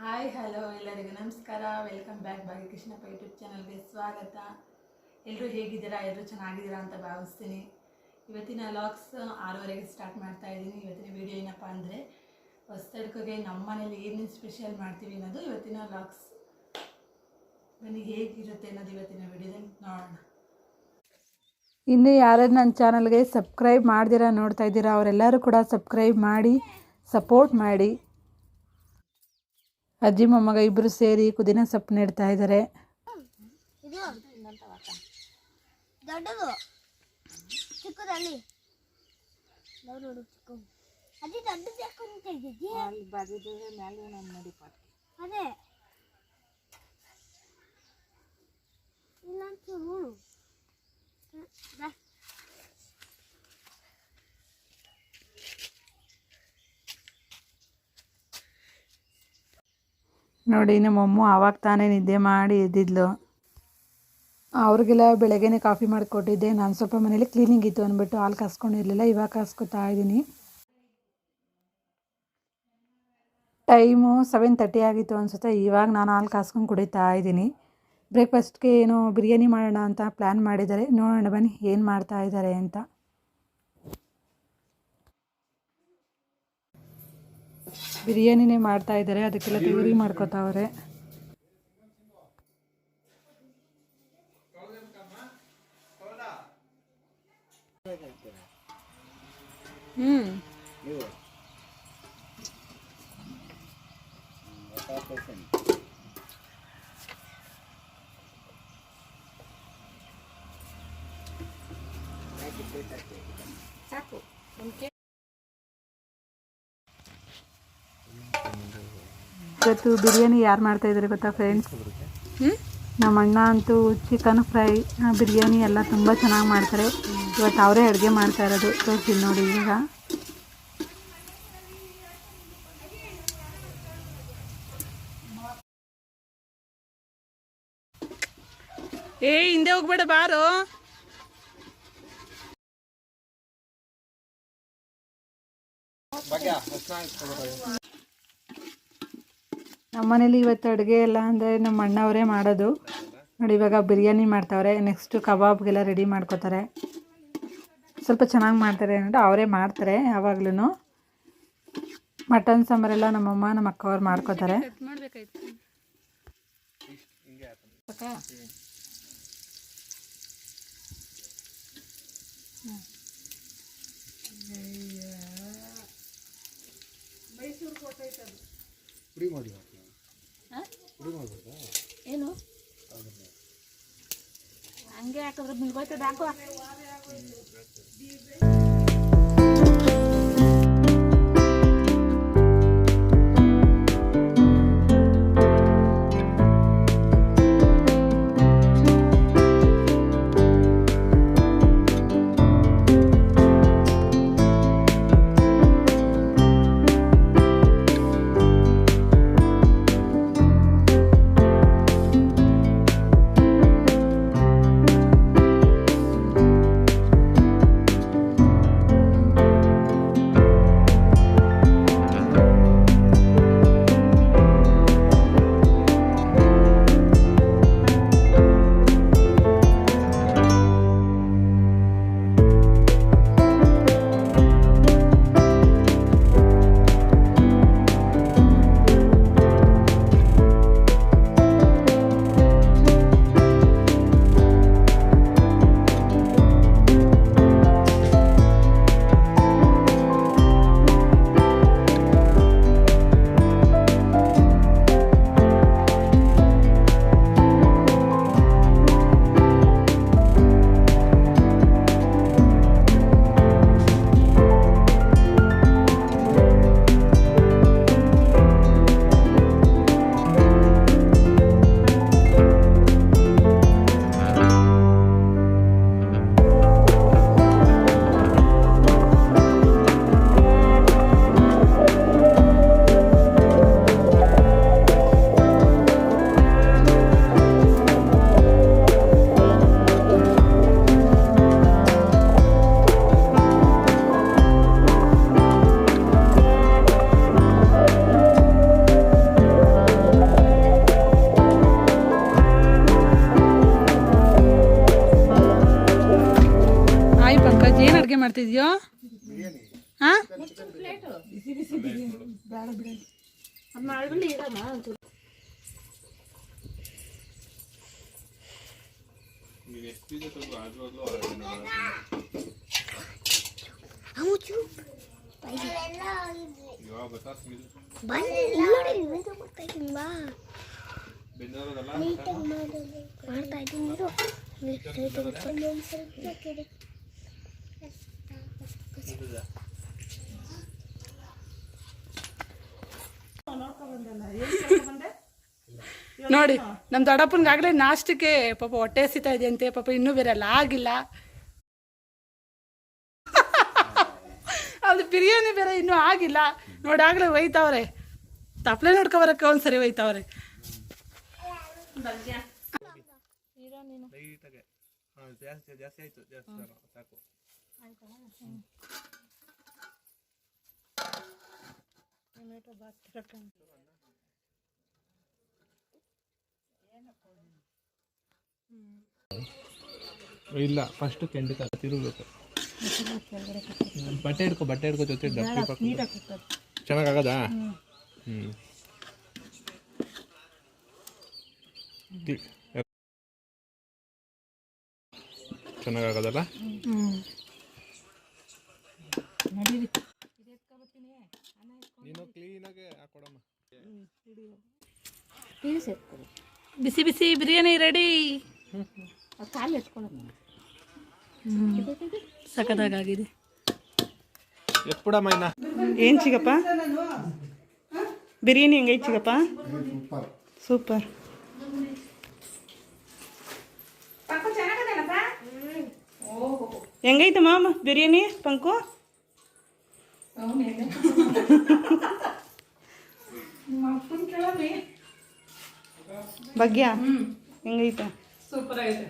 Hi hello ಎಲ್ಲರಿಗೂ ನಮಸ್ಕಾರ. Welcome back ಭಾಗ್ಯಕೃಷ್ಣಪ್ಪ YouTube ಚಾನಲ್ಗೆ ಸ್ವಾಗತ. ಎಲ್ಲರೂ ಹೇಗಿದ್ದೀರಾ? ಎಲ್ಲರೂ ಚೆನ್ನಾಗಿದ್ದೀರಾ ಅಂತ ಭಾವಿಸ್ತೀನಿ. ಇವತ್ತಿನ ಲಾಕ್ಸ್ ಆರೂವರೆಗೆ ಸ್ಟಾರ್ಟ್ ಮಾಡ್ತಾ ಇದ್ದೀನಿ. ಇವತ್ತಿನ ವಿಡಿಯೋ ಏನಪ್ಪ ಅಂದರೆ, ಹೊಸ್ತಡ್ಕೋಗೆ ನಮ್ಮ ಮನೇಲಿ ಏನೇನು ಸ್ಪೆಷಲ್ ಮಾಡ್ತೀವಿ ಅನ್ನೋದು ಇವತ್ತಿನ ಲಾಕ್ಸ್ ಬನ್ನಿ, ಹೇಗಿರುತ್ತೆ ಅನ್ನೋದು ಇವತ್ತಿನ ವಿಡಿಯೋದಲ್ಲಿ ನೋಡೋಣ. ಇನ್ನು ಯಾರು ನನ್ನ ಚಾನಲ್ಗೆ ಸಬ್ಸ್ಕ್ರೈಬ್ ಮಾಡ್ದಿರಾ, ನೋಡ್ತಾ ಇದ್ದೀರಾ, ಅವರೆಲ್ಲರೂ ಕೂಡ ಸಬ್ಸ್ಕ್ರೈಬ್ ಮಾಡಿ ಸಪೋರ್ಟ್ ಮಾಡಿ. ಅಜ್ಜಿ ಮೊಮ್ಮಗ ಇಬ್ಬರು ಸೇರಿ ಕುದಿನ ಸೊಪ್ಪು ನೆಡ್ತಾ ಇದ್ದಾರೆ ಅದೇ ದೊಡ್ಡದು ಯಾಕೊಂಡು ತೆಗ್ದಿದ್ದಿ ಅದೇ ಇಲ್ಲ ಅಂತ ನೋಡು ನಮ್ಮಮ್ಮ ಆವಾಗ ತಾನೇ ನಿದ್ದೆ ಮಾಡಿ ಎದ್ದಿದ್ಲು. ಅವ್ರಿಗೆಲ್ಲ ಬೆಳಗ್ಗೆನೇ ಕಾಫಿ ಮಾಡಿಕೊಟ್ಟಿದ್ದೆ. ನಾನು ಸ್ವಲ್ಪ ಮನೇಲಿ ಕ್ಲೀನಿಂಗ್ ಇತ್ತು ಅಂದ್ಬಿಟ್ಟು ಹಾಲು ಕಾಸ್ಕೊಂಡಿರಲಿಲ್ಲ, ಇವಾಗ ಕಾಸ್ಕೊತಾ ಇದ್ದೀನಿ. ಟೈಮು ಸೆವೆನ್ ತರ್ಟಿ ಆಗಿತ್ತು ಅನಿಸುತ್ತೆ. ಇವಾಗ ನಾನು ಹಾಲು ಕಾಸ್ಕೊಂಡು ಕುಡಿತಾ ಇದ್ದೀನಿ. ಬ್ರೇಕ್ಫಾಸ್ಟ್ಗೆ ಏನು ಬಿರಿಯಾನಿ ಮಾಡೋಣ ಅಂತ ಪ್ಲ್ಯಾನ್ ಮಾಡಿದ್ದಾರೆ. ನೋಡೋಣ ಬನ್ನಿ, ಏನು ಮಾಡ್ತಾ ಇದ್ದಾರೆ ಅಂತ. ಬಿರಿಯಾನಿನೇ ಮಾಡ್ತಾ ಇದ್ದಾರೆ ಅದಕ್ಕೆಲ್ಲ ತಯಾರಿ ಮಾಡ್ಕೋತಾವ್ರೆ. ಹ್ಞೂ ಇವತ್ತು ಬಿರಿಯಾನಿ ಯಾರು ಮಾಡ್ತಾ ಇದ್ದಾರೆ ಗೊತ್ತಾ ಫ್ರೆಂಡ್ಸ್ ನಮ್ಮ ಅಣ್ಣ ಅಂತೂ ಚಿಕನ್ ಫ್ರೈ ಬಿರಿಯಾನಿ ಎಲ್ಲ ತುಂಬ ಚೆನ್ನಾಗಿ ಮಾಡ್ತಾರೆ. ಇವತ್ತು ಅವರೇ ಅಡುಗೆ ಮಾಡ್ತಾ ಇರೋದು. ತೋರಿಸ್ತೀನಿ ನೋಡಿ ಈಗ. ಏ ಹಿಂದೆ ಹೋಗ್ಬೇಡ ಬಾರೋ. ನಮ್ಮನೇಲಿ ಇವತ್ತು ಅಡುಗೆ ಎಲ್ಲ ಅಂದರೆ ನಮ್ಮ ಅಣ್ಣವರೇ ಮಾಡೋದು. ನೋಡಿ ಇವಾಗ ಬಿರಿಯಾನಿ ಮಾಡ್ತಾವ್ರೆ. ನೆಕ್ಸ್ಟು ಕಬಾಬ್ಗೆಲ್ಲ ರೆಡಿ ಮಾಡ್ಕೋತಾರೆ. ಸ್ವಲ್ಪ ಚೆನ್ನಾಗಿ ಮಾಡ್ತಾರೆ ಅನ್ನೋದು ಅವರೇ ಮಾಡ್ತಾರೆ ಯಾವಾಗ್ಲೂ ಮಟನ್ ಸಾಂಬಾರೆಲ್ಲ ನಮ್ಮಮ್ಮ ನಮ್ಮ ಅಕ್ಕ ಅವ್ರು ಮಾಡ್ಕೋತಾರೆ. ಏನು? ಹಂಗೆ ಹಾಕಿದ್ರೆ ಮುಗಿತದೆ ಹಾಕುವ ವಿಡಿಯೋ ಮಾಡ್ತಾ ಇದ್ದೀನಿ ಬಾ ನೀಟಾಗಿ ಮಾಡೋದು ಮಾಡ್ತಾ ಇದ್ದೀನಿ ಇರು ನೀಟಾಗಿ ತೆಗೆದುಕೊಂಡು ಒಂದು ಸ್ವಲ್ಪ ಕೆಡಿ ನೋಡಿ ನಮ್ಮ ದೊಡ್ಡಪ್ಪನಿಗಾಗಲೇ ನಾಷ್ಟಕ್ಕೆ ಪಾಪ ಹೊಟ್ಟೆ ಹಸಿತಾ ಇದೆಯಂತೆ ಪಾಪ ಇನ್ನೂ ಬೇರೆ ಅಲ್ಲ ಆಗಿಲ್ಲ. ಅದು ಬಿರಿಯಾನಿ ಬೇರೆ ಇನ್ನೂ ಆಗಿಲ್ಲ. ನೋಡಿ ಆಗಲೇ ಒಯ್ತಾವ್ರೆ. ತಪ್ಪಲೆ ನೋಡ್ಕೊ ಬರಕ್ಕೆ ಒಂದ್ಸರಿ ಒಯ್ತಾವ್ರೆ. ಜಾಸ್ತಿ ಹಾಂ ಜಾಸ್ತಿ ಜಾಸ್ತಿ ಆಯಿತು ಜಾಸ್ತಿ ಸಾಕು ಸಾಕು ಇಲ್ಲ ಫಸ್ಟ್ ಕೆಂಡ ತಿರುಗಬೇಕು. ಬಟ್ಟೆ ಹಿಡ್ಕೊ ಬಟ್ಟೆ ಹಿಡ್ಕೊ ಜೊತೆ ದಪ್ಪಿ ಚೆನ್ನಾಗಾಗದಾ? ಹ್ಞೂ ಚೆನ್ನಾಗಾಗದಲ್ಲ? ನೀನು ಕ್ಲೀನಾಗಿ ಹಾಕೊಡಮ್ಮ. ಪ್ಲೀಸ್ ಎತ್ಕೊಳ್ಳಿ ಬಿಸಿ ಬಿಸಿ ಬಿರಿಯಾನಿ ರೆಡಿ ಸಖತ್ತಾಗಿದೆ ಏನು ಚಿಗಪ್ಪ? ಬಿರಿಯಾನಿ ಹೆಂಗೈತೆ ಚಿಗಪ್ಪ? ಸೂಪರ್. ಹೆಂಗೈತೆ ಮಾಮ ಬಿರಿಯಾನಿ ಪಂಕು? ಭಾಗ್ಯ ಹೆಂಗೈತೆ ಸೂಪರ್ ಆಗಿದೆ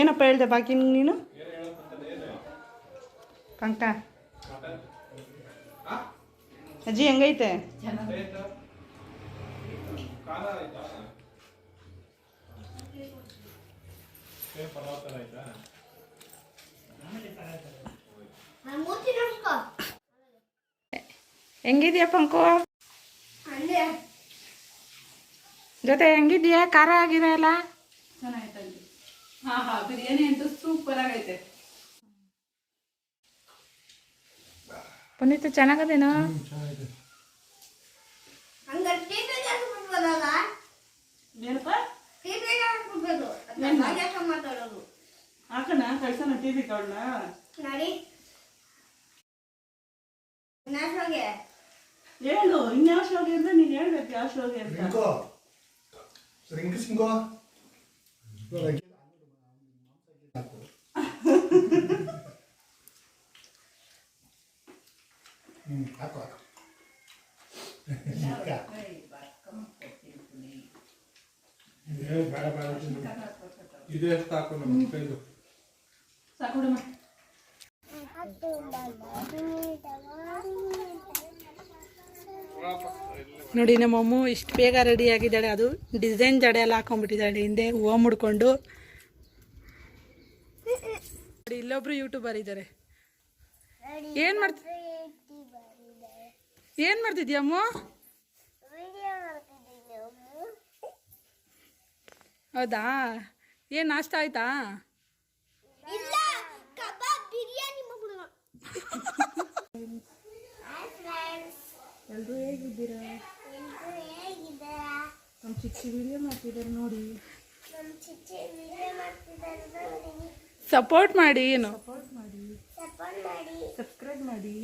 ಏನಪ್ಪ ಹೇಳ್ದೆ ಬಾಕಿ ನೀನು? ಕಂಕ ಅಜ್ಜಿ ಹೆಂಗೈತೆ? ಹೆಂಗಿದ್ಯಾ ಪಂಕು? ಜೊತೆ ಹೆಂಗಿದ್ಯಾ? ಖಾರ ಆಗಿರಲ್ಲ ಚೆನ್ನಾಗೈತೆ ಹಾಂ ಹಾ ಬಿರಿಯಾನಿ ಅಂತೂ ಸೂಪರ್ ಆಗೈತೆ. ಪುನೀತ್ ಚೆನ್ನಾಗದೇನೋ? ಹಾಕಣ ಕಳ್ಸೋಣ ಹೇಳು ಇನ್ಯಾವ ಶೋಗೆ ಅಂತ ನೀನು ಹೇಳ್ಬೇಕು ಯಾವ ಶೋಗೆ ಅಂತ. ಸಿಂಗೋ. ನೋಡಿ, ನಮ್ಮ ಅಮ್ಮ ಇಷ್ಟು ಬೇಗ ರೆಡಿ ಆಗಿದ್ದಾಳೆ. ಅದು ಡಿಸೈನ್ ಜಡೆ ಎಲ್ಲ ಹಾಕೊಂಡ್ಬಿಟ್ಟಿದ್ದಾಳೆ. ಹಿಂದೆ ಹೂವು ಮುಡ್ಕೊಂಡು. ಇಲ್ಲೊಬ್ರು ಯೂಟ್ಯೂಬರ್ ಇದ್ದಾರೆ ಏನು ಮಾಡ್ತ ಏನ್ ಮಾಡ್ತಿದ್ಯಾ ಅಮ್ಮ? ಹೌದಾ? ಏನ್ ನಾಷ್ಟ ಆಯ್ತಾ? ಹೇಗಿದ್ದೀರಾ? ಹೇಗಿದ್ದೀರಾ? ನಮ್ಮ ಚಿಕ್ಕ ವಿಡಿಯೋ ಮಾಡ್ತಿದ್ದಾರೆ ನೋಡಿ. ನಮ್ಮ ಚಿಚ್ಚಿ ವಿಡಿಯೋ ಮಾಡ್ತಿದ್ದಾರೆ ನೋಡಿ. ಸಪೋರ್ಟ್ ಮಾಡಿ ಏನು? ಸಪೋರ್ಟ್ ಮಾಡಿ. ಸಬ್ಸ್ಕ್ರೈಬ್ ಮಾಡಿ. ಸಬ್ಸ್ಕ್ರೈಬ್ ಮಾಡಿ.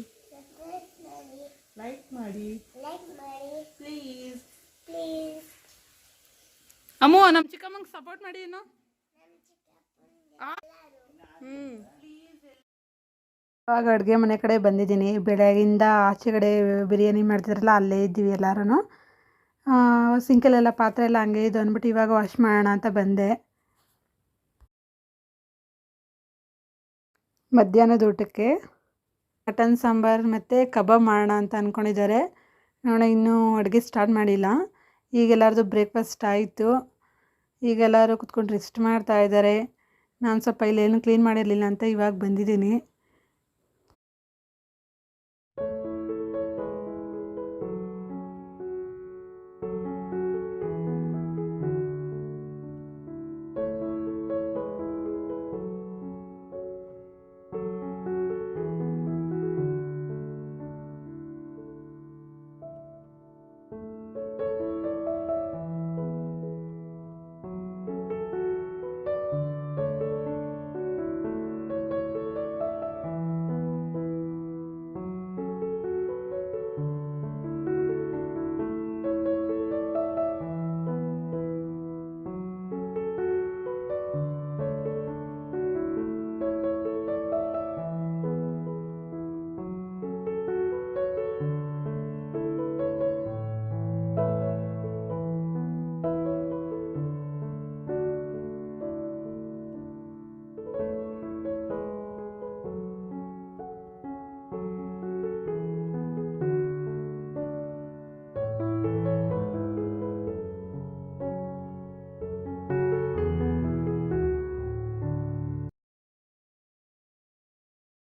ಲೈಕ್ ಮಾಡಿ. ಲೈಕ್ ಮಾಡಿ. ಪ್ಲೀಸ್ ಪ್ಲೀಸ್ ಅಮ್ಮು ನಮ್ಮ ಚಿಕ್ಕಮ್ಮಂಗೆ ಸಪೋರ್ಟ್ ಮಾಡಿ ಏನು? ಇವಾಗ ಅಡುಗೆ ಮನೆ ಕಡೆ ಬಂದಿದ್ದೀನಿ. ಬೆಳಗಿಂದ ಆಚೆ ಕಡೆ ಬಿರಿಯಾನಿ ಮಾಡ್ತಿದ್ರಲ್ಲ ಅಲ್ಲೇ ಇದ್ದೀವಿ ಎಲ್ಲರೂ ಸಿಂಕಲೆಲ್ಲ ಪಾತ್ರೆ ಎಲ್ಲ ಹಂಗೆ ಇದು ಅಂದ್ಬಿಟ್ಟು ಇವಾಗ ವಾಶ್ ಮಾಡೋಣ ಅಂತ ಬಂದೆ. ಮಧ್ಯಾಹ್ನದ ಊಟಕ್ಕೆ ಮಟನ್ ಸಾಂಬಾರು ಮತ್ತು ಕಬಾಬ್ ಮಾಡೋಣ ಅಂತ ಅಂದ್ಕೊಂಡಿದ್ದಾರೆ ನೋಡ ಇನ್ನೂ ಅಡುಗೆ ಸ್ಟಾರ್ಟ್ ಮಾಡಿಲ್ಲ. ಈಗ ಎಲ್ಲರದು ಬ್ರೇಕ್ಫಾಸ್ಟ್ ಆಯಿತು. ಈಗ ಎಲ್ಲರೂ ಕುತ್ಕೊಂಡು ರೆಸ್ಟ್ ಮಾಡ್ತಾ ಇದ್ದಾರೆ. ನಾನು ಸ್ವಲ್ಪ ಇಲ್ಲೇನು ಕ್ಲೀನ್ ಮಾಡಿರಲಿಲ್ಲ ಅಂತ ಇವಾಗ ಬಂದಿದ್ದೀನಿ.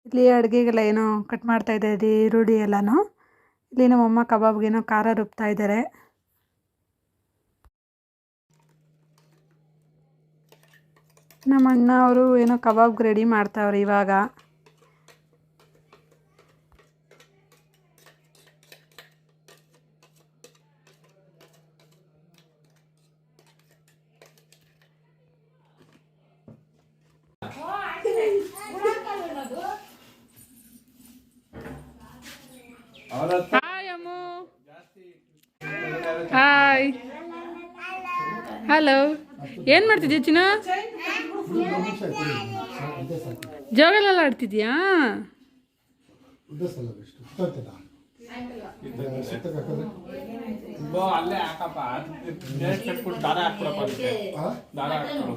ಇಲ್ಲಿ ಅಡುಗೆಗೆಲ್ಲ ಏನೋ ಕಟ್ ಮಾಡ್ತಾ ಇದ್ದಾರೆ ಈರುಳ್ಳಿ ಎಲ್ಲನೂ. ಇಲ್ಲಿ ನಮ್ಮಮ್ಮ ಕಬಾಬ್ಗೇನೋ ಖಾರ ರುಬ್ತಾ ಇದ್ದಾರೆ ನಮ್ಮ ಅಣ್ಣ ಅವರು ಏನೋ ಕಬಾಬ್ಗೆ ರೆಡಿ ಮಾಡ್ತಾವ್ರೆ ಇವಾಗ ಹಾಯ್ ಅಮ್ಮು ಹಾಯ್ ಹಲೋ ಏನು ಮಾಡ್ತಿದ್ಯಾ ಚಿನ್ನ ಜೋಗಲೆಲ್ಲ ಆಡ್ತಿದ್ಯಾ ಉದ್ದ ಸಲ ಎಷ್ಟು ಗೊತ್ತಿಲ್ಲ ಅಲ್ಲೇ ಹಾಕಪ್ಪ ನೇಟ್ ಕಟ್ಬಿಟ್ಟು ದಾರ ಹಾಕ್ಬಿಡಪ್ಪ ಅದಕ್ಕೆ. ದಾರ ಹಾಕ್ಬಿಡು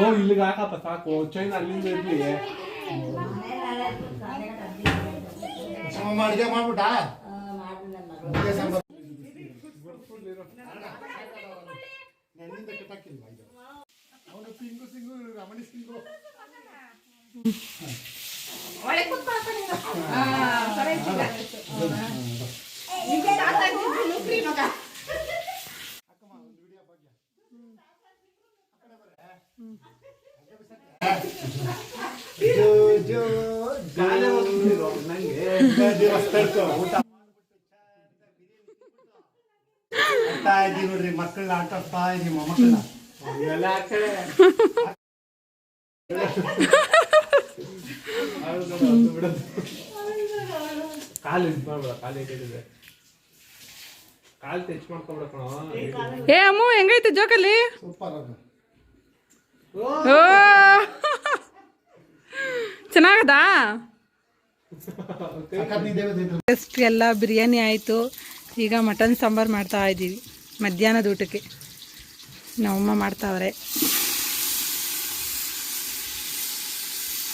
ಓ ಇಲ್ಲಿಗೆ ಹಾಕಪ್ಪ ಸಾಕು. ಚೈನ್ ಅಲ್ಲಿಂದ ಇರ್ಲಿ. ಅಡುಗೆ ಮಾಡ್ಬಿಟ್ಟಾ ನೆನ್ನಿಂದ ಕಟ್ಟಾಕಿಲ್ವಾ ಇದು? ಅವನು ಸಿಂಗು ಸಿಂಗು ರಮಣಿ ಸಿಂಗು ಜೋ ಜೋ ಗಾಳಿ ಹೋಗ್ತಿರೋ ನೋಡ್ರಿ ಮಕ್ಕಳನ್ನ ಆಟಾಡ್ತಾ ಇದೀವಿ ಹಾಕಡೆ ಕಾಲು ಇದು ಮಾಡ್ಬೇಡ ಕಾಲು ಕಾಲು ಟಚ್ ಮಾಡ್ಕೊಬಿಡ ಕಣೋ ಏ ಅಮ್ಮು ಹೆಂಗೈತೆ ಜೋಕಲ್ಲಿ? ಸೂಪರ್ ಅದು. ಓ. ಚೆನ್ನಾಗದಾ? ಫಸ್ಟ್ ಎಲ್ಲ ಬಿರಿಯಾನಿ ಆಯಿತು. ಈಗ ಮಟನ್ ಸಾಂಬಾರು ಮಾಡ್ತಾ ಇದ್ದೀವಿ. ಮಧ್ಯಾಹ್ನದ ಊಟಕ್ಕೆ. ನಮ್ಮಮ್ಮ ಮಾಡ್ತಾವ್ರೆ.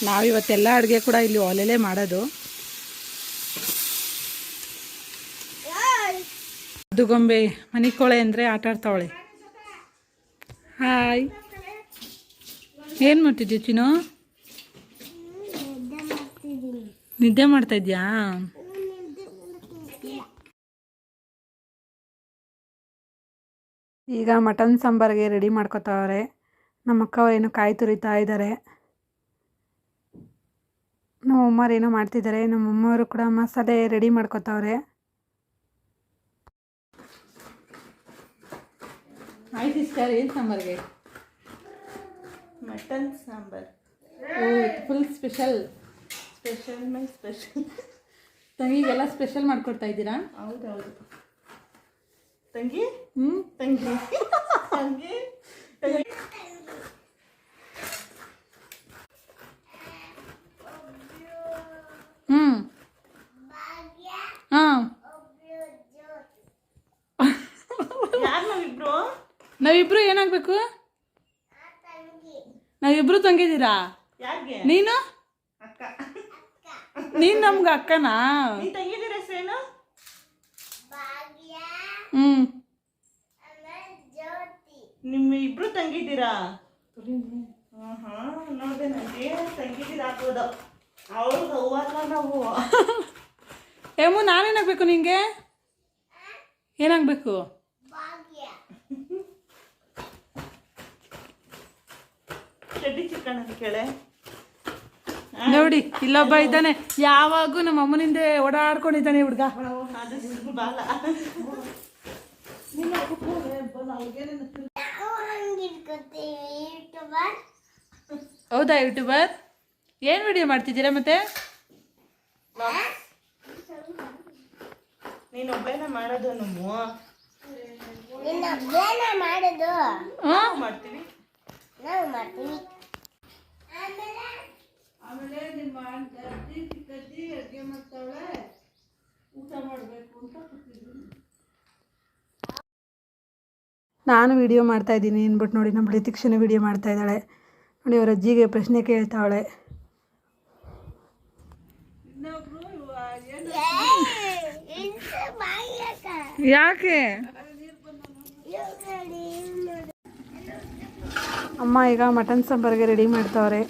ನಾವಿವತ್ತೆಲ್ಲ ಅಡುಗೆ ಕೂಡ ಇಲ್ಲಿ ಒಲೆಲೇ ಮಾಡೋದು. ಅದು ಗೊಂಬೆ ಮನಿಕೋಳೆ ಅಂದರೆ ಆಟ ಆಡ್ತಾವಳೆ. ಹಾಯ್ ಏನು ಮಾಡ್ತಿದ್ದೀವಿ ಚಿನ್ನು? ನಿದ್ದೆ ಮಾಡ್ತಾ ಇದ್ಯಾ? ಈಗ ಮಟನ್ ಸಾಂಬಾರಿಗೆ ರೆಡಿ ಮಾಡ್ಕೊತಾವ್ರೆ. ನಮ್ಮ ಅಕ್ಕ ಏನೋ ಕಾಯಿ ತುರಿತಾ ಇದ್ದಾರೆ ನಮ್ಮ ಅಮ್ಮವ್ರು ಏನೋ ಮಾಡ್ತಿದ್ದಾರೆ ನಮ್ಮ ಅಮ್ಮವರು ಕೂಡ ಮಸಾಲೆ ರೆಡಿ ಮಾಡ್ಕೊತಾವ್ರೆ. ಆಯ್ತು ಸಿಸ್ಟರ್ ಏನು ಸಾಂಬಾರಿಗೆ? Mutton sambar. Full special special my special ತಂಗಿಗೆಲ್ಲ special ಮಾಡ್ಕೊಡ್ತಾ ಇದ್ದೀರಾ? ಹೌದೌದು. ತಂಗಿ? ಹ್ಞೂ ತಂಗಿ. ತಂಗಿ? ತಂಗಿ? ಹ್ಞೂ ಹಾಂ. ನಾವಿಬ್ರು? ಏನಾಗ್ಬೇಕು? ನಾವಿಬ್ರು ತಂಗಿದ್ದೀರಾ? ಯಾಕೆ ನೀನು? ನೀನು ನಮ್ಗೆ ಅಕ್ಕನಾ? ನೀನ್ ತಂಗಿದಿರ ಹೆಸರೇನು ಹ್ಞೂ ನಿಮ್ಮ ಇಬ್ರು ತಂಗಿದ್ದೀರಾ? ಹಾ ನೋಡ್ದೆ ನನಗೆ ತಂಗಿದ್ದೀರ ಆಗ್ಬೋದು. ಅವ್ರಿಗೆ ಅವ್ವಲ್ಲ ನಾವು? ಏಮು ನಾನೇನಾಗಬೇಕು ನಿಂಗೆ? ಏನಾಗಬೇಕು? ಚಡ್ಡಿ ಚಿಕ್ಕಣ್ಣ ಕೇಳೆ. ನೋಡಿ ಇಲ್ಲೊಬ್ಬ ಇದ್ದಾನೆ. ಯಾವಾಗೂ ನಮ್ಮ ಅಮ್ಮನಿಂದೆ ಓಡಾಡ್ಕೊಂಡಿದ್ದಾನೆ ಹುಡುಗ. ಹೌದಾ ಯೂಟ್ಯೂಬರ್? ಏನು ವಿಡಿಯೋ ಮಾಡ್ತಿದ್ದೀರಾ ಮತ್ತೆ? ಮಾಡೋದು ಹ್ಮ್ ಮಾಡ್ತೀನಿ ಮಾಡೋದು. ನಮ್ಮ ಚಿಕ್ಕಜ್ಜಿ ಅಡುಗೆ ಮಾಡ್ತಾವಳೆ ಊಟ ಮಾಡಬೇಕು ಅಂತ ಕೂತಿದ್ದೀನಿ. ನಾನು ವಿಡಿಯೋ ಮಾಡ್ತಾ ಇದ್ದೀನಿ. ಅಂದ್ಬಿಟ್ಟು ನೋಡಿ ನಮ್ಮ ಪ್ರತೀಕ್ಷೆನೂ ವಿಡಿಯೋ ಮಾಡ್ತಾ ಇದ್ದಾಳೆ. ನೋಡಿ ಅವ್ರ ಅಜ್ಜಿಗೆ ಪ್ರಶ್ನೆ ಕೇಳ್ತಾವಳೆ. ಯಾಕೆ? ಅಮ್ಮ ಈಗ ಮಟನ್ ಸಾಂಬಾರಿಗೆ ರೆಡಿ ಮಾಡ್ತಾವ್ರೆ.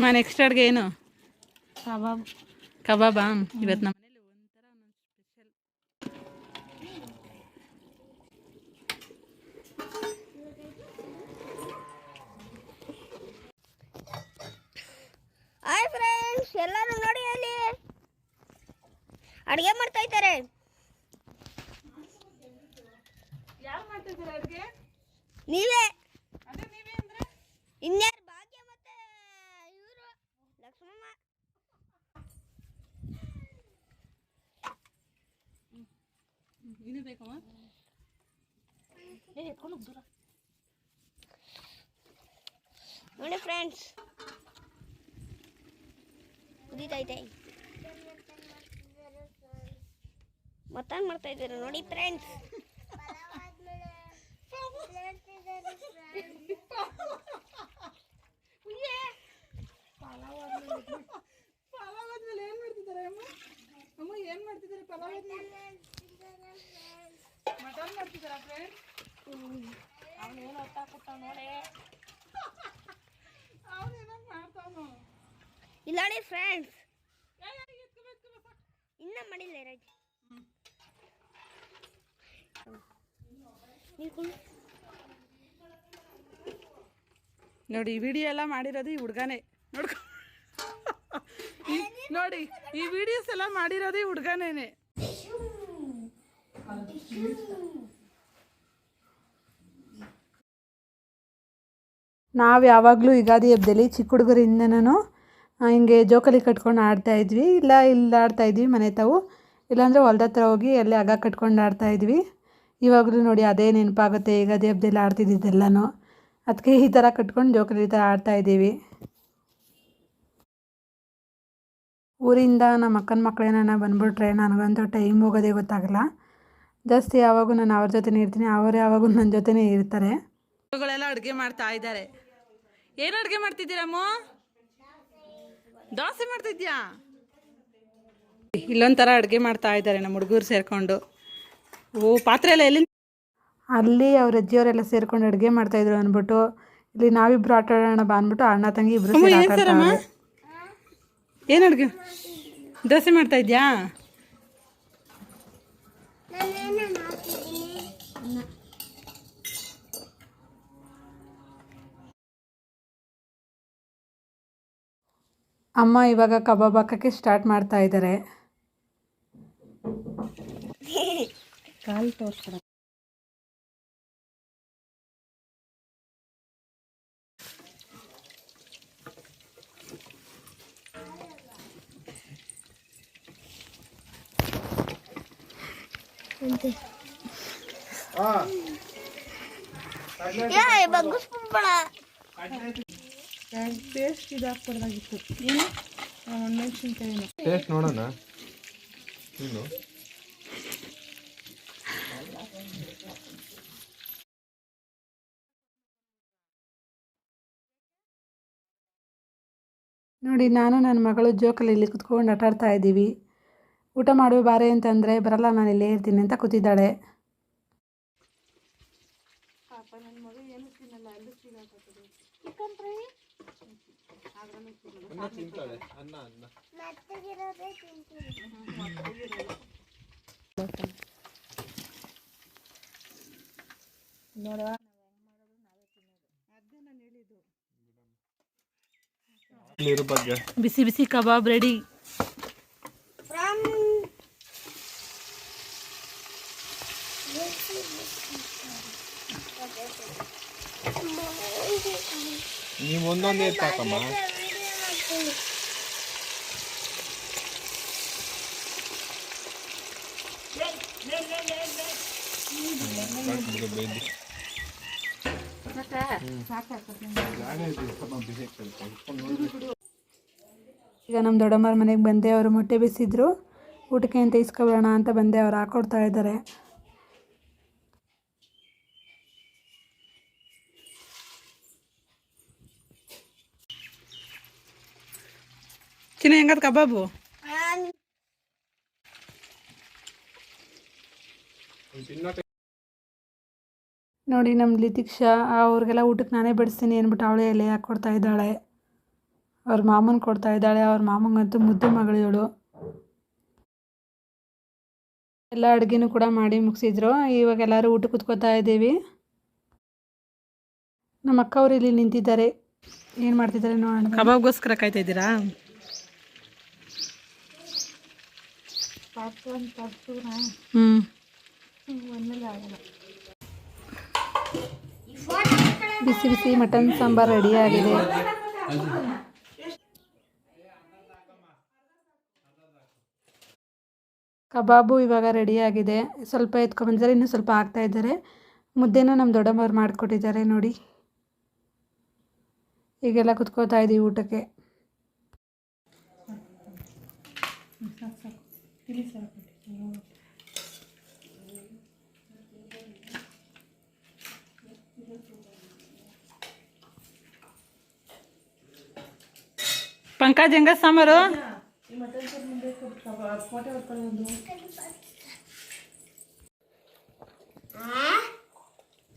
ಮಾ ನೆಕ್ಸ್ಟ್ ಅಡುಗೆ ಏನು ಕಬಾಬ್ ಕಬಾಬಾ ಇವತ್ತು ನಮ್ಮ ಮನೇಲಿ ಒಂಥರ ಸ್ಪೆಷಲ್ ಹಾಯ್ ಫ್ರೆಂಡ್ಸ್ ಎಲ್ಲರೂ ನೋಡಿ ಅಲ್ಲಿ ಅಡುಗೆ ಮಾಡ್ತಾ ಇದ್ದಾರೆ ನೀವೇ ಇನ್ಯಾರು ಭಾಗ್ಯ ಮತ್ತೆ ಇವರು ಲಕ್ಷ್ಮಮ್ಮ ನೋಡಿ ಫ್ರೆಂಡ್ಸ್. ಕುದೀತೈತೆ ಮತ್ತೇನು ಮಾಡ್ತಾ ಇದ್ದೀರಾ ನೋಡಿ ಫ್ರೆಂಡ್ಸ್. ಏನು ಮಾಡ್ತಿದ್ದಾರೆ ಅಮ್ಮ? ಅಮ್ಮ ಏನು ಮಾಡ್ತಿದ್ದಾರೆ ಪಲಾವ್ ಮಟನ್ ಮಾಡ್ತಿದ್ದಾರಾ ಫ್ರೆಂಡ್ ಅವನೇನೋ ಮಾಡ್ತಾವನು ಇಲ್ಲ ನೋಡಿ ಫ್ರೆಂಡ್ಸ್ ಇನ್ನ ಮಾಡಿಲ್ಲ ರಾಜ. ನೋಡಿ ಈ ವಿಡಿಯೋ ಎಲ್ಲ ಮಾಡಿರೋದು ಈ ಹುಡುಗನೇ. ನೋಡ್ಕೊ. ಈ- ನೋಡಿ ಈ ವಿಡಿಯೋಸ್ ಎಲ್ಲ ಮಾಡಿರೋದು ಈ ಹುಡುಗನೇನೆ. ನಾವು ಯಾವಾಗಲೂ ಯುಗಾದಿ ಹಬ್ಬದಲ್ಲಿ ಚಿಕ್ಕ ಹುಡುಗರಿಂದನೂ ಹಿಂಗೆ ಜೋಕಾಲಿ ಕಟ್ಕೊಂಡು ಆಡ್ತಾಯಿದ್ವಿ ಇಲ್ಲ, ಇಲ್ಲಿ ಆಡ್ತಾಯಿದ್ವಿ ಮನೆ ತಾವು. ಇಲ್ಲಾಂದರೆ ಹೊಲ್ದ ಹತ್ರ ಹೋಗಿ ಅಲ್ಲಿ ಹಗ್ಗ ಕಟ್ಕೊಂಡು ಆಡ್ತಾಯಿದ್ವಿ ಇವಾಗಲೂ ನೋಡಿ ಅದೇ ನೆನಪಾಗುತ್ತೆ ಯುಗಾದಿ ಹಬ್ಬದಲ್ಲಿ ಆಡ್ತಿದ್ದಿದ್ದೆಲ್ಲನೂ. ಅದಕ್ಕೆ ಈ ಥರ ಕಟ್ಕೊಂಡು ಜೋಕಾಲಿ ಥರ ಆಡ್ತಾ ಇದ್ದೀವಿ. ಊರಿಂದ ನಮ್ಮ ಅಕ್ಕನ ಮಕ್ಕಳೇನ ಬಂದ್ಬಿಟ್ರೆ ನನಗಂತೂ ಟೈಮ್ ಹೋಗೋದೇ ಗೊತ್ತಾಗಲ್ಲ. ಜಾಸ್ತಿ ಯಾವಾಗೂ ನಾನು ಅವ್ರ ಜೊತೆನೇ ಇರ್ತೀನಿ, ಅವ್ರು ಯಾವಾಗೂ ನನ್ನ ಜೊತೆನೇ ಇರ್ತಾರೆ. ಅಡುಗೆ ಮಾಡ್ತಾ ಇದ್ದಾರೆ. ಏನು ಅಡುಗೆ ಮಾಡ್ತಿದ್ದೀರಮ್ಮ ದೋಸೆ ಮಾಡ್ತಿದ್ಯಾ? ಇಲ್ಲೊಂಥರ ಅಡುಗೆ ಮಾಡ್ತಾ ಇದ್ದಾರೆ ನಮ್ಮ ಹುಡುಗರು ಸೇರಿಕೊಂಡು. ಓ ಪಾತ್ರೆ ಎಲ್ಲ ಎಲ್ಲಿ ಅಲ್ಲಿ ಅವ್ರ ಅಜ್ಜಿಯವರೆಲ್ಲ ಸೇರ್ಕೊಂಡು ಅಡುಗೆ ಮಾಡ್ತಾಯಿದ್ರು ಅಂದ್ಬಿಟ್ಟು ಇಲ್ಲಿ ನಾವಿಬ್ರು ಆಟ ಆಡೋಣ ಬಾ ಅಂದ್ಬಿಟ್ಟು ಅಣ್ಣ ತಂಗಿ ಇಬ್ರು ಏನು ಅಡುಗೆ? ದೋಸೆ ಮಾಡ್ತಾ ಇದ್ಯಾ? ಅಮ್ಮ ಇವಾಗ ಕಬಾಬ್ ಹಾಕೋಕ್ಕೆ ಸ್ಟಾರ್ಟ್ ಮಾಡ್ತಾ ಇದ್ದಾರೆ ಕಾಲು ತೋರಿಸ್ಕೊಡ. ಅಂತೆ ಹಾಂ. ಏ ಬಗ್ಗಿಸ್ಬಿಡ್ಬೇಡ ಪೇಸ್ಟ್ ಇದು ಹಾಕ್ಬಾರ್ದಾಗಿತ್ತು ಏನು ಮೆಣಸಿನ್ಕಾಯಿನ ಟೇಸ್ಟ್ ನೋಡೋಣ ನೋಡಿ, ನಾನು ನನ್ನ ಮಗಳು ಜೋಕಲ್ಲಿ ಇಲ್ಲಿ ಕುತ್ಕೊಂಡು ಆಟಾಡ್ತಾ ಇದ್ದೀವಿ. ಊಟ ಮಾಡುವ ಬಾರೆ ಅಂತಂದರೆ ಬರಲ್ಲ ನಾನು ಇಲ್ಲೇ ಇರ್ತೀನಿ ಅಂತ ಕೂತಿದ್ದಾಳೆ. ಅನ್ನ ತಿಂತಾಳೆ ಅನ್ನ ಅನ್ನ. ನೋಡುವ. ತಿಂತೀನಿ ಇಲ್ಲಿರೋ ಬಗ್ಗೆ. ಬಿಸಿ ಬಿಸಿ ಕಬಾಬ್ ರೆಡಿ ನೀವು ಒಂದೊಂದೇ ಬೇಯ್ದು ಈಗ ನಮ್ಮ ದೊಡ್ಡಮ್ಮರ ಮನೆಗೆ ಬಂದೆ ಅವರು ಮೊಟ್ಟೆ ಬಿಸಿದ್ರು ಊಟಕ್ಕೆ ಅಂತ ಇಸ್ಕೊಬರೋಣ ಅಂತ ಬಂದೆ ಅವ್ರು ಹಾಕೊಡ್ತಾ ಇದ್ದಾರೆ ಚಿನ್ನ ಹೆಂಗದ ಕಬಾಬು ನೋಡಿ ನಮ್ಮ ಲಿತಿಕ್ಷಾ ಅವ್ರಿಗೆಲ್ಲ ಊಟಕ್ಕೆ ನಾನೇ ಬಡಿಸ್ತೀನಿ ಅಂದ್ಬಿಟ್ಟು ಅವಳೇ ಎಲೆ ಹಾಕ್ಕೊಡ್ತಾ ಇದ್ದಾಳೆ. ಅವ್ರ ಮಾಮನ ಕೊಡ್ತಾ ಇದ್ದಾಳೆ ಅವ್ರ ಮಾಮಂಗಂತೂ ಮುದ್ದು ಮಗಳು ಇವಳು ಎಲ್ಲ ಅಡುಗೆನೂ ಕೂಡ ಮಾಡಿ ಮುಗಿಸಿದ್ರು. ಇವಾಗ ಎಲ್ಲರೂ ಊಟ ಕುತ್ಕೋತಾ ಇದ್ದೀವಿ. ನಮ್ಮ ಅಕ್ಕ ಅವ್ರು ಇಲ್ಲಿ ನಿಂತಿದ್ದಾರೆ. ಏನು ಮಾಡ್ತಿದ್ದಾರೆ ನೋಡೋಣ. ಕಬಾಬ್ಗೋಸ್ಕರ ಕಾಯ್ತಾ ಇದ್ದೀರಾ? ಬಿಸಿ ಬಿಸಿ ಮಟನ್ ಸಾಂಬಾರ್ ರೆಡಿ ಆಗಿದೆ. ಕಬಾಬು ಇವಾಗ ರೆಡಿ ಆಗಿದೆ. ಸ್ವಲ್ಪ ಎತ್ಕೊಂಡ್ಬಂದಿದ್ದಾರೆ ಇನ್ನೂ ಸ್ವಲ್ಪ ಆಗ್ತಾ ಇದ್ದಾರೆ. ಮುದ್ದೆನ ನಮ್ಮ ದೊಡ್ಡಮ್ಮವ್ರು ಮಾಡಿಕೊಟ್ಟಿದ್ದಾರೆ ನೋಡಿ. ಈಗೆಲ್ಲ ಕುತ್ಕೋತಾ ಇದ್ದೀವಿ ಊಟಕ್ಕೆ. ಪಂಕಜ್ ಹೆಂಗ ಸಾಂಬಾರು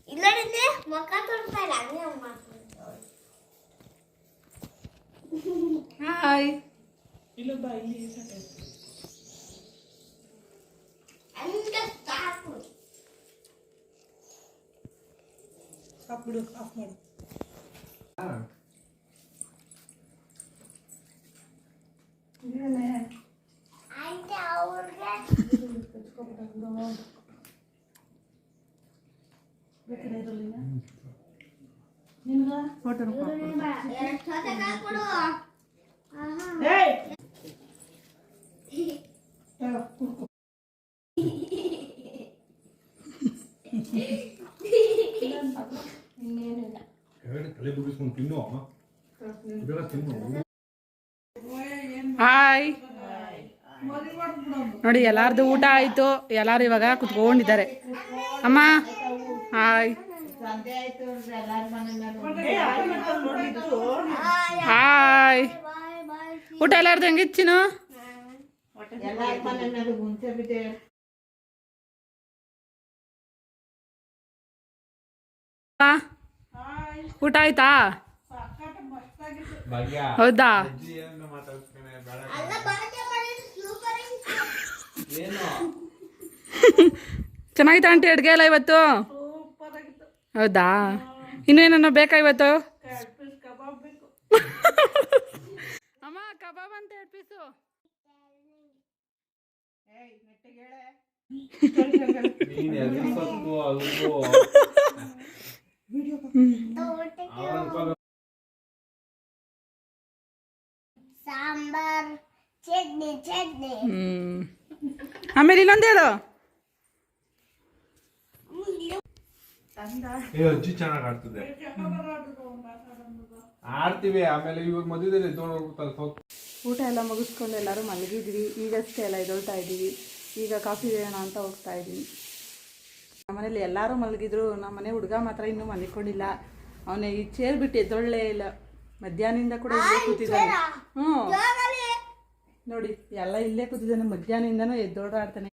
ಇಲ್ಲ ಮುಖ ತೊಡ್ತಾ ಇಲ್ಲ ಹಂಗೆ ಆಯ್ತು ಅವ್ರಿಗೆ ಎರಡು ಸೌತೆಕಾಯಿ ಹಾಕ್ಬಿಡು ತಲೆ ಬುಗಿಸ್ಕೊಂಡು ತಿನ್ನುವ ಹಾಯ್ ನೋಡಿ, ಎಲ್ಲಾರ್ದು ಊಟ ಆಯ್ತು. ಎಲ್ಲರೂ ಇವಾಗ ಕುತ್ಕೊಂಡಿದ್ದಾರೆ. ಅಮ್ಮ ಹಾಯ್ ಹಾಯ್ ಊಟ ಎಲ್ಲಾರ್ದು ಹೆಂಗಿಚ್ಚಿನು ಊಟ ಆಯ್ತಾ? ಭಾಗ್ಯ. ಹೌದಾ? ಚೆನ್ನಾಗಿತ್ತ ಆಂಟಿ ಅಡುಗೆ ಎಲ್ಲ ಇವತ್ತು? ಹೌದಾ? ಇನ್ನೇನನ್ನ ಬೇಕಾ ಇವತ್ತು? ಅಮ್ಮ ಕಬಾಬ್ ಅಂತ ಎರಡು ಪೀಸು ಸಾಂಬಾರ್ ಚಟ್ನಿ ಚಟ್ನಿ. ಹ್ಮ್. ಆಮೇಲೆ ಇನ್ನೊಂದು ಹೇಳು. ಏ ಅಜ್ಜಿ ಚೆನ್ನಾಗಿ ಆಡ್ತಿದೆ. ಆಡ್ತೀವಿ ಆಮೇಲೆ ಇವಾಗ ಮದುವೆದಲ್ಲಿ ಊಟ ಎಲ್ಲ ಮುಗಿಸ್ಕೊಂಡು ಎಲ್ಲರೂ ಮಲಗಿದ್ವಿ. ಈಗಷ್ಟೇ ಎಲ್ಲ ಇದೊಳ್ತಾ ಇದ್ದೀವಿ. ಈಗ ಕಾಫಿ ಬೇಯೋಣ ಅಂತ ಹೋಗ್ತಾ ಇದ್ದೀವಿ. ನಮ್ಮನೇಲಿ ಎಲ್ಲರೂ ಮಲಗಿದ್ರು ನಮ್ಮ ಮನೆ ಹುಡುಗ ಮಾತ್ರ ಇನ್ನೂ ಮಲಿಕೊಂಡಿಲ್ಲ. ಅವನೇ ಈ ಚೇರ್ ಬಿಟ್ಟು ಎದ್ದೊಳ್ಳೇ ಇಲ್ಲ. ಮಧ್ಯಾಹ್ನದಿಂದ ಕೂಡ ಇಲ್ಲೇ ಕೂತಿದ್ದಾನೆ. ಹ್ಞೂ. ನೋಡಿ ಎಲ್ಲ ಇಲ್ಲೇ ಕೂತಿದ್ದಾನೆ. ಮಧ್ಯಾಹ್ನದಿಂದನೂ ಎದ್ದೋಡಾಡ್ತಾನೆ.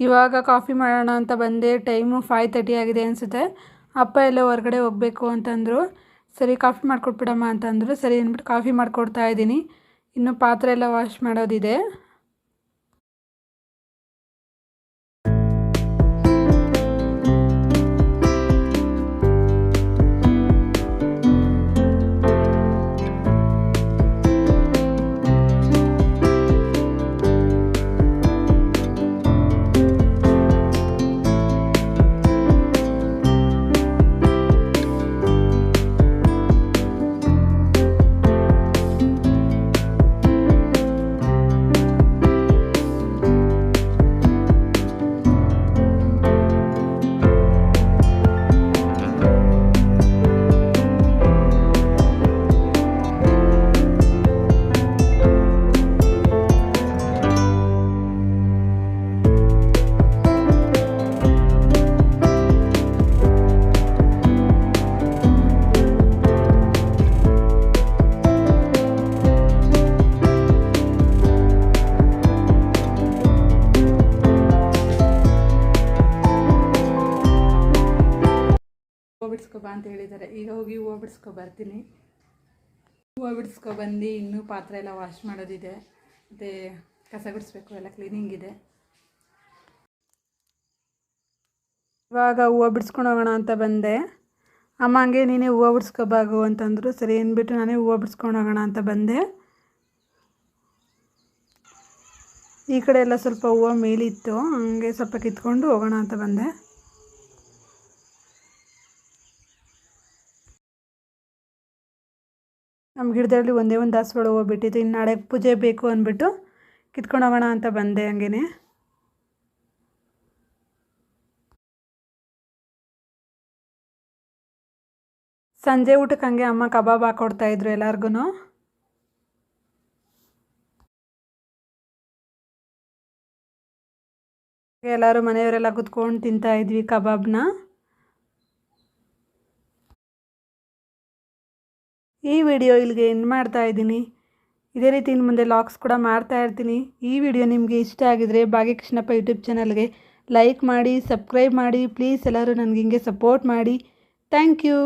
ಇವಾಗ ಕಾಫಿ ಮಾಡೋಣ ಅಂತ ಬಂದೆ. ಟೈಮು ಫೈವ್ ತರ್ಟಿ ಆಗಿದೆ ಅನಿಸುತ್ತೆ. ಅಪ್ಪ ಎಲ್ಲ ಹೊರಗಡೆ ಹೋಗಬೇಕು ಅಂತಂದರು. ಸರಿ ಕಾಫಿ ಮಾಡಿಕೊಟ್ಬಿಡಮ್ಮ ಅಂತಂದರು. ಸರಿ ಅಂದ್ಬಿಟ್ಟು ಕಾಫಿ ಮಾಡಿಕೊಡ್ತಾ ಇದ್ದೀನಿ. ಇನ್ನು ಪಾತ್ರೆ ಎಲ್ಲ ವಾಶ್ ಮಾಡೋದಿದೆ. ಈಗ ಹೋಗಿ ಹೂವು ಬಿಡಿಸ್ಕೊ ಬರ್ತೀನಿ. ಹೂವು ಬಿಡಿಸ್ಕೊ ಬಂದು ಇನ್ನೂ ಪಾತ್ರೆ ಎಲ್ಲ ವಾಶ್ ಮಾಡೋದಿದೆ. ಮತ್ತು ಕಸ ಗುಡಿಸ್ಬೇಕು, ಎಲ್ಲ ಕ್ಲೀನಿಂಗ್ ಇದೆ. ಇವಾಗ ಹೂವು ಬಿಡಿಸ್ಕೊಂಡು ಹೋಗೋಣ ಅಂತ ಬಂದೆ. ಅಮ್ಮ ಹಂಗೆ ನೀನೇ ಹೂವು ಬಿಡಿಸ್ಕೊಬಾಗು ಅಂತಂದರು. ಸರಿ, ಅಂದ್ಬಿಟ್ಟು ನಾನೇ ಹೂವು ಬಿಡಿಸ್ಕೊಂಡು ಹೋಗೋಣ ಅಂತ ಬಂದೆ. ಈ ಕಡೆ ಎಲ್ಲ ಸ್ವಲ್ಪ ಹೂವು ಮೇಲಿತ್ತು. ಹಂಗೆ ಸ್ವಲ್ಪ ಕಿತ್ಕೊಂಡು ಹೋಗೋಣ ಅಂತ ಬಂದೆ. ನಮ್ಮ ಗಿಡದಲ್ಲಿ ಒಂದೇ ಒಂದು ದಾಸವಾಳ ಹೂವು ಬಿಟ್ಟಿತ್ತು ಇನ್ನು ನಾಳೆ ಪೂಜೆ ಬೇಕು ಅಂದ್ಬಿಟ್ಟು ಕಿತ್ಕೊಂಡು ಹೋಗೋಣ ಅಂತ ಬಂದೆ ಹಂಗೇನೆ. ಸಂಜೆ ಊಟಕ್ಕೆ ಹಂಗೆ ಅಮ್ಮ ಕಬಾಬ್ ಹಾಕೊಡ್ತಾ ಇದ್ರು ಎಲ್ಲರಿಗೂ ಎಲ್ಲರೂ ಮನೆಯವರೆಲ್ಲ ಕುತ್ಕೊಂಡು ತಿಂತಾ ಇದ್ವಿ ಕಬಾಬ್ನ. ಈ ವಿಡಿಯೋ ಇಲ್ಲಿಗೆ ಎಂಡ್ ಮಾಡ್ತಾ ಇದ್ದೀನಿ. ಇದೇ ರೀತಿ ಇನ್ನು ಮುಂದೆ ಲಾಕ್ಸ್ ಕೂಡ ಮಾಡ್ತಾ ಇರ್ತೀನಿ. ಈ ವಿಡಿಯೋ ನಿಮಗೆ ಇಷ್ಟ ಆಗಿದರೆ ಭಾಗ್ಯಕೃಷ್ಣಪ್ಪ ಯೂಟ್ಯೂಬ್ ಚಾನಲ್ಗೆ ಲೈಕ್ ಮಾಡಿ ಸಬ್ಸ್ಕ್ರೈಬ್ ಮಾಡಿ ಪ್ಲೀಸ್ ಎಲ್ಲರೂ ನನಗೆ ಹಿಂಗೆ ಸಪೋರ್ಟ್ ಮಾಡಿ. Thank you